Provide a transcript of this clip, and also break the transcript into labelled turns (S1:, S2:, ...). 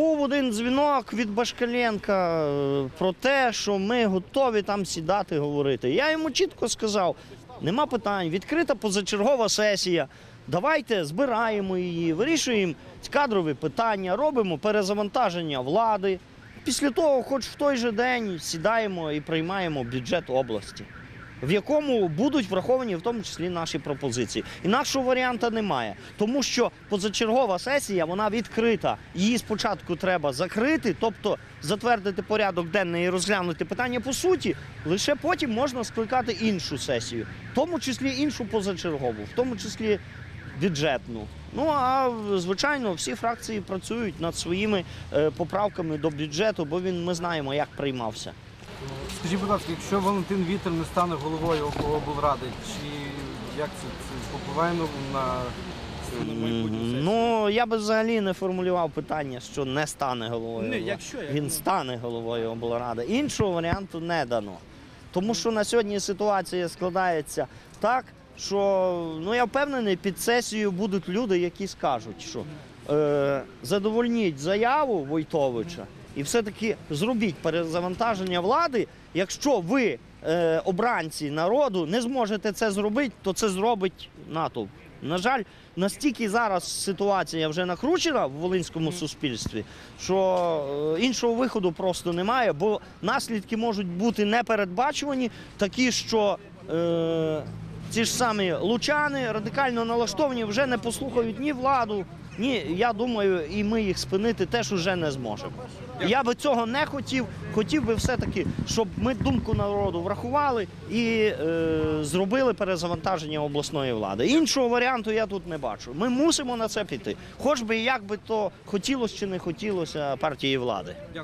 S1: був один дзвінок від Башкаленка е, про те, що ми готові там сідати говорити. Я йому чітко сказав: нема питань, відкрита позачергова сесія. Давайте збираємо її, вирішуємо кадрові питання, робимо перезавантаження влади. Після того, хоч в той же день, сідаємо і приймаємо бюджет області, в якому будуть враховані в тому числі наші пропозиції. Інакшого варіанта немає, тому що позачергова сесія вона відкрита. Її спочатку треба закрити, тобто затвердити порядок денний і розглянути питання по суті. Лише потім можна скликати іншу сесію, в тому числі іншу позачергову, в тому числі бюджетну. Ну а звичайно, всі фракції працюють над своїми е, поправками до бюджету, бо він ми знаємо, як приймався.
S2: Скажіть, будь ласка, якщо Валентин Вітер не стане головою облради, чи як це, це впливає на на майбутню сесію?
S1: Ну я би взагалі не формулював питання, що не стане головою. Обла-
S2: якщо, як
S1: він
S2: ну.
S1: стане головою облради. Іншого варіанту не дано. Тому що на сьогодні ситуація складається так, що ну я впевнений, під сесією будуть люди, які скажуть, що е, задовольніть заяву Войтовича і все-таки зробіть перезавантаження влади. Якщо ви, е, обранці народу, не зможете це зробити, то це зробить натовп. На жаль, настільки зараз ситуація вже накручена в волинському суспільстві, що е, іншого виходу просто немає, бо наслідки можуть бути непередбачувані, такі, що е, ці ж самі лучани радикально налаштовані вже не послухають ні владу, ні, я думаю, і ми їх спинити теж уже не зможемо. Я би цього не хотів. Хотів би все-таки, щоб ми думку народу врахували і е, зробили перезавантаження обласної влади. Іншого варіанту я тут не бачу. Ми мусимо на це піти. Хоч би як би то хотілося чи не хотілося партії влади.